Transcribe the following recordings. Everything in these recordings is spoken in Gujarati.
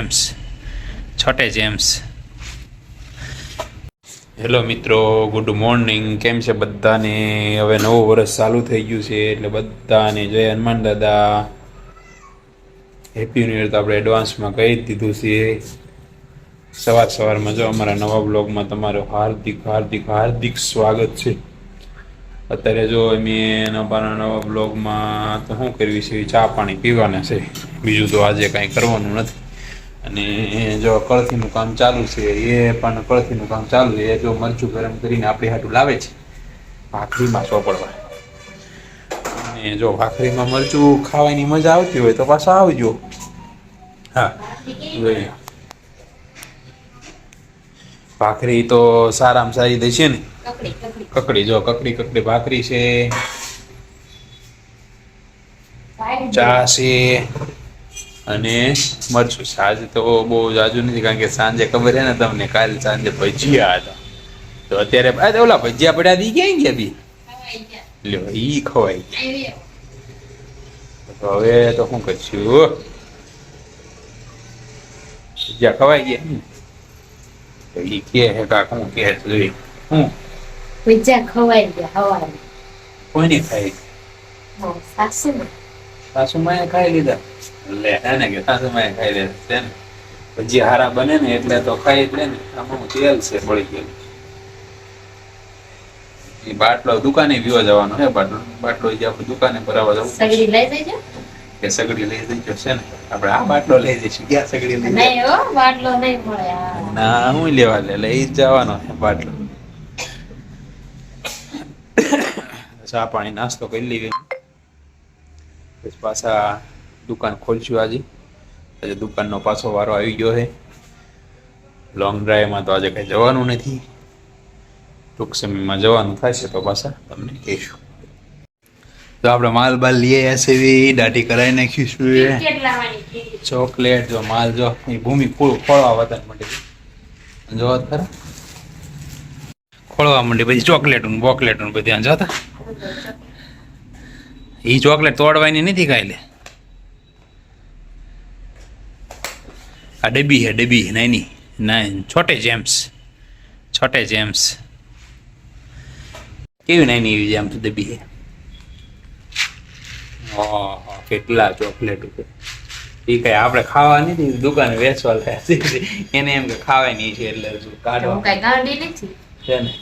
જેમ્સ. છોટે જેમ્સ. હેલો મિત્રો, ગુડ મોર્નિંગ. કેમ છે બધાને? હવે નવું વર્ષ ચાલુ થઈ ગયું છે એટલે બધાને જય હનુમાન દાદા. હેપી ન્યુ ઇયર તો આપણે એડવાન્સમાં કહી જ દીધું છે. સવાર સવારમાં જો અમારા નવા બ્લોગમાં તમારું હાર્દિક હાર્દિક હાર્દિક સ્વાગત છે. અત્યારે જો અમે અમારા નવા બ્લોગમાં તો શું કરવી છે? ચા પાણી પીવાના છે. બીજું તો આજે કાંઈ કરવાનું નથી. અને જો કળથીનું કામ ચાલુ છે એ પણ કળથીનું કામ ચાલુ છે જો મરચું ગરમ કરીને આપણી હાટું લાવે છે ભાખરીમાં ચોપડવા. અને જો ભાખરીમાં મરચું ખાવાની મજા આવતી હોય તો પાછા આવજો. હા જોઈએ. ભાખરી તો સારામાં સારી દેશે ને? કકડી કકડી. કકડી જો કકડી કકડી ભાખરી છે. ચા છે. અને મરચું સાંજે તો બહુ જાજુ નથી કારણ કે સાંજે ખબર છે ને તમને કાલે સાંજે ભજીયા હતા. તો અત્યારે આ તો ઓલા ભજીયા પડ્યા દી ક્યાં ગયા બી? લ્યો ઈ ખવાઈ ગયા. હવે તો શું કરશું? ભજીયા ખવાઈ ગયા તો ઈ કે હે કાક હું કે જોઈ હું? ભજીયા ખવાઈ ગયા હવાને કોઈને ખાઈ? સાસુ. સાસુમાએ ખાઈ લીધા. લે એને કે સાસુમાએ ખાઈ લીધા છે ને. ભજીયા હારા બને ને એટલે તો ખાઈ જ લે ને. આમાં તેલ છે બળી ગયેલું એ બાટલો દુકાને પીવા જવાનો હે બાટલો બાટલો જે આપણે દુકાને ભરાવા જવું સગડી લઈ જઈજો કે સગડી લઈ જઈજો છે ને. આપણે આ બાટલો લઈ જઈશું ક્યાં સગડી લઈ નહીં હો બાટલો નહીં મળે ના હું લેવા લે લઈ જ જવાનો હે બાટલો. ચા પાણી નાસ્તો કરી લઈએ પછી પાછા દુકાન ખોલશું આજે આજે દુકાનનો પાછો વારો આવી ગયો છે લોંગ ડ્રાઈવમાં તો આજે કંઈ જવાનું નથી ટૂંક સમયમાં જવાનું થશે તો પાછા તમને કહીશું તો આપણે માલ બાલ લઈ આવ્યા છે એવી દાઢી કરાવી નાખીશું એ. ચોકલેટ જો માલ જો એ ભૂમિ ફૂલ ખોળવા વતન માંડી જો ખરા ખોળવા માંડી પછી ચોકલેટ ને બોકલેટ ને બધી ત્યાં જોતા એ ચોકલેટ તોડવાની નથી કાંઈ લે આ ડબ્બી હે ડબ્બી નાની ના છોટે જેમ્સ છોટે જેમ્સ. કેવી નાની એવી જેમ ડબ્બી હે? કેટલા ચોકલેટ ઉપર. એ કઈ આપણે ખાવા નથી દુકાને વેચવા લાયા એને એમ કે ખાવાની છે એટલે કાઢવા? કઈ ગાંડી નથી. છે ને?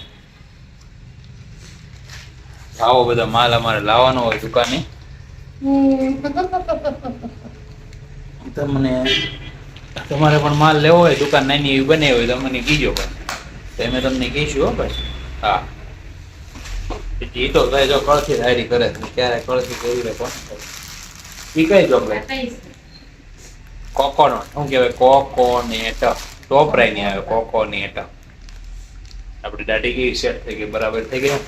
આવો બધો માલ અમારે લાવવાનો હોય દુકાને. તમને તમારે પણ માલ લેવો હોય, દુકાન નાની એવી બને હોય તો મને કીજો પણ. તો અમે તમને કહીશું હો ભાઈ હા. એ તો કઈ જો કળથી હારી કરે ક્યારે કળથી કરી લે પણ એ કઈ જો કોકોનટ. શું કહેવાય? કોકોનેટ. ટોપરાઈ ની આવે, કોકોનેટ. આપણી દાઢી કેવી સેટ થઈ ગઈ, બરાબર થઈ ગઈ?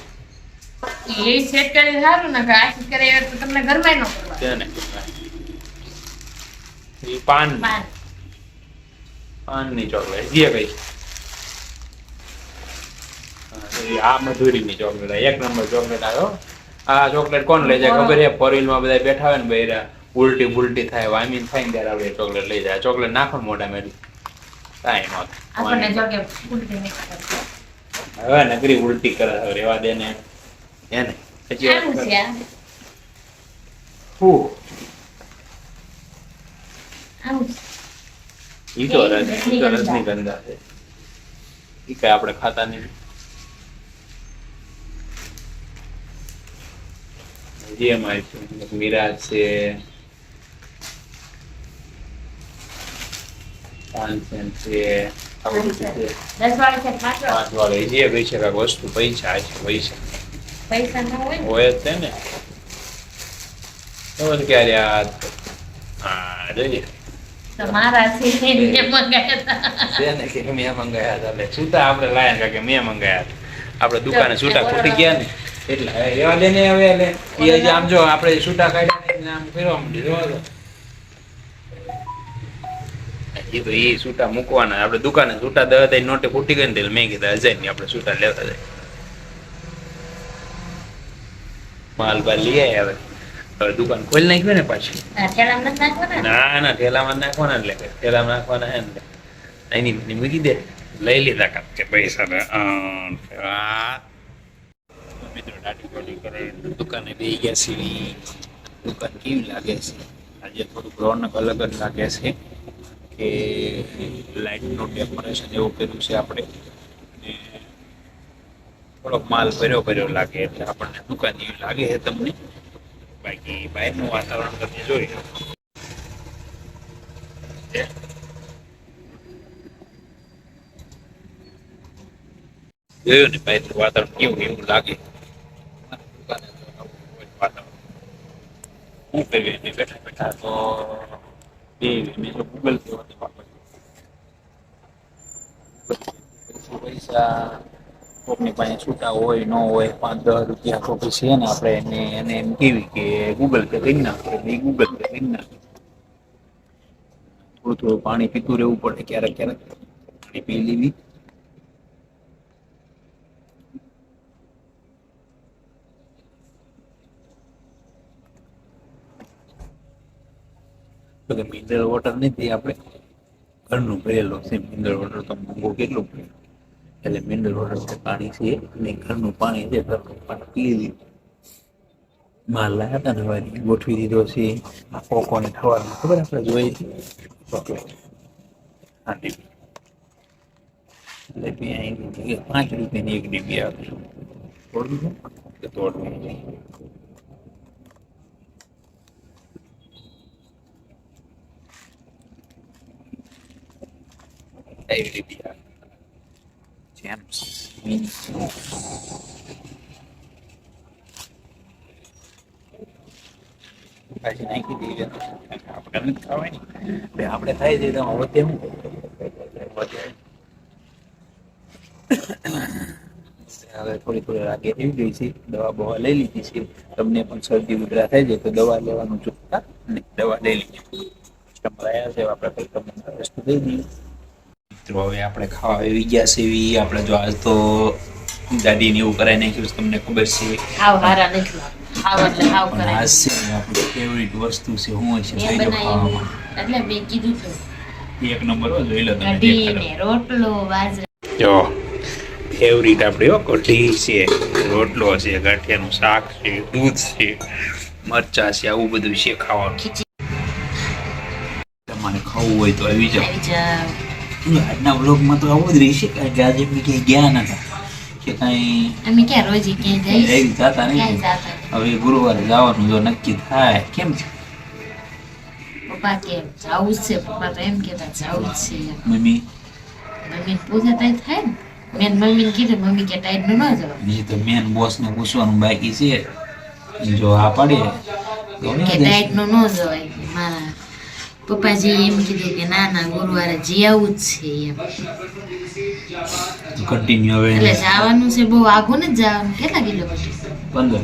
એ સેટ કરી સારું ને આખી કરે તો તમને ઘરમાં ન કરવા છે એ પાન. પાન. પાનની ચોકલેટ. જે કઈ. હા, તો ઈ આ ચોકલેટ. એક નંબર ચોકલેટ આવ્યો. આ ચોકલેટ કોણ લઈ જાય ખબર છે? ફોરમાં બધા બેઠા હોય ને બૈરા ઉલટી બુલટી થાય વામીન થાય ને ત્યારે આપણે ચોકલેટ લઈ જાય. ચોકલેટ નાખો ને મોઢા મેલી કાંઈ ન આપણને જો કે ઉલટી નહીં હવે નગરી ઉલટી કરે રેવા દે ને. એને. પછી છે. ઈ તો એ ઈ તો રજનીગંધા. છે. ઈ કઈ આપણે ખાતા નહીં. હજી એમાં છે. મીરા છે. પાનસેન છે. પાંચ વાળો હજી પૈસા વસ્તુ પૈસા છે પૈસા. પૈસા ન હોય. હોય જ છે ને. ખબર ક્યારે આ હા જોઈએ. તો મારા છે મેં મંગાયા હતા. એટલે છૂટા આપણે લાયા કે મેં મંગાયા હતા. આપણે દુકાને છૂટા ખૂટી ગયા ને. એટલે એવા દે ને હવે એટલે એ આમ જો આપણે છૂટા કાઢ્યા આમ ફેરવા માંડી જોવા એ તો એ છૂટા મૂકવાના. આપણે દુકાને છૂટા દવા નોટે ફૂટી ગઈ ને મેં કીધા હજારની આપણે છૂટા લેતા જાય માલ બાલ લઈ આવ્યા હવે. દુકાન ખોલી નાખ્યું ને પાછી. ને? ના ઠેલામાં નાખવાના એટલે કે ઠેલામાં નાખવાના હે ને. એની એની મૂકી દે. લઈ લીધા કાપ કે પૈસા મિત્રો કરે દુકાને બેસી ગયા છીએ. દુકાન કેવી લાગે છે? આજે થોડુંક રોનક અલગ જ લાગે છે કે લાઇટનું ડેકોરેશન એવું કર્યું છે આપણે. થોડોક માલ ભર્યો ભર્યો લાગે એટલે આપણને દુકાન એવી લાગે છે તમને બાકી બહારનું વાતાવરણ તમે જોઈ. જોયું ને બહારનું વાતાવરણ કેવું એવું લાગે. શું એને બેઠા બેઠા તો બે ગૂગલ. પૈસા કોકની પાસે છૂટા હોય ન હોય પાંચ દસ રૂપિયા કોકી છે ને આપણે એને એને એમ કેવી કે ગૂગલ પે કરી નાખો એટલે એ ગૂગલ પે કરી નાખે થોડું થોડું પાણી પીતું રહેવું પડે ક્યારેક ક્યારેક પાણી પી લેવી તો કે મિનરલ વોટર નથી આપણે ઘરનું ભરેલો છે મિનરલ વોટર તો મોંઘો કેટલું પડે એટલે મિનરલ વોટર પાણી છે અને ઘરનું પાણી છે, ઘરનું પાણી પી લીધું. માલ લાયા હતા દવાની ગોઠવી દીધો છે. આ કોકોને ખવાનું ખબર આપણે જોઈ ચોકલેટ. હા ડીબી એટલે બી અહીં પાંચ રૂપિયાની એક ડીબી આવે તોડવું છે કે તોડવું નહીં. એવી ડીબી આવે દઈએ આપણે ખાઈ દઈએ તો હવે હું હવે થોડી થોડી રાગે થઈ ગઈ છે દવા બવા લઈ લીધી છે તમને પણ શરદી ઉધરા થાય છે તો દવા લેવાનું ચૂકતા દવા લઈ લીધી કસ્ટમર આવ્યા છે આપણે કંઈ તમને વસ્તુ દઈ દઈએ મિત્રો હવે આપણે ખાવા આવી ગયા છે એવી. આપણે જો આજ તો દાદી ને એવું કરાઈ નાખ્યું તમને ખબર છે. હારા નથી. એટલે ફેવરિટ વસ્તુ છે હું છે જોઈ લો ખાવામાં. એટલે મેં કીધું તો. એક નંબર હો જોઈ લો તમે કઢી રોટલો બાજરા. જો ફેવરિટ આપણી હો કઢી છે રોટલો છે ગાંઠિયાનું શાક છે દૂધ છે મરચા છે આવું બધું છે ખાવાનું. તમારે ખાવું હોય તો આવી જાવ આજના વ્લોગમાં તો આવું જ રહેશે કારણ કે આજે અમે ક્યાંય ગયા નતા કે કાંઈ અમે ક્યાં રોજી ક્યાંય જઈ જતા નહીં. હવે ગુરુવારે જવાનું જો નક્કી થાય કેમ છે? પપ્પા કે જવું છે પપ્પા તો એમ કેતા જવું છે. મમ્મી? મમ્મી પૂછે તાઈ થાય ને. મેન મમ્મીને કીધું મમ્મી કે ટાઈટનું ન જવાય. બીજી તો મેન બોસ ને પૂછવાનું બાકી છે. જો આ પડે કે ટાઈટનું ન જવાય મારા પપ્પાજી એમ કીધું કે ના ના ગુરુવારે જી આવું જ છે એમ કન્ટિન્યુ હવે એટલે જવાનું છે બહુ આઘું ને જવાનું કેટલા કિલોમીટર પંદર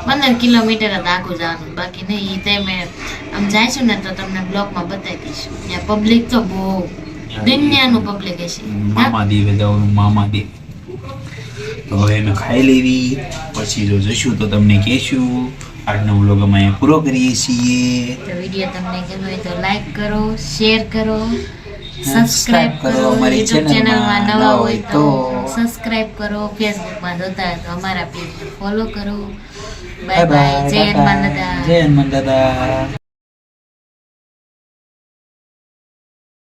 પંદર કિલોમીટર જ આઘું જવાનું બાકી નહીં તે મેં આમ જાઈશું ને તો તમને બ્લોકમાં બતાવી દઈશું ત્યાં પબ્લિક તો બહુ દુનિયાનું પબ્લિક હશે મામા દેવે જવાનું મામા દેવ તો હવે અમે ખાઈ લેવી પછી જો જશું તો તમને કહેશું આજનો વ્લોગ અમે પૂરો કરીએ છીએ. તો વીડિયો તમને ગમ્યો તો લાઈક કરો શેર કરો સબસ્ક્રાઇબ કરો, અમારી ચેનલમાં નવા હોય તો સબસ્ક્રાઇબ કરો ફેસબુકમાં જોતા હોય તો અમારા પેજને ફોલો કરો. બાય બાય બાય જય હનુમાન દાદા. જય હનુમાન દાદા.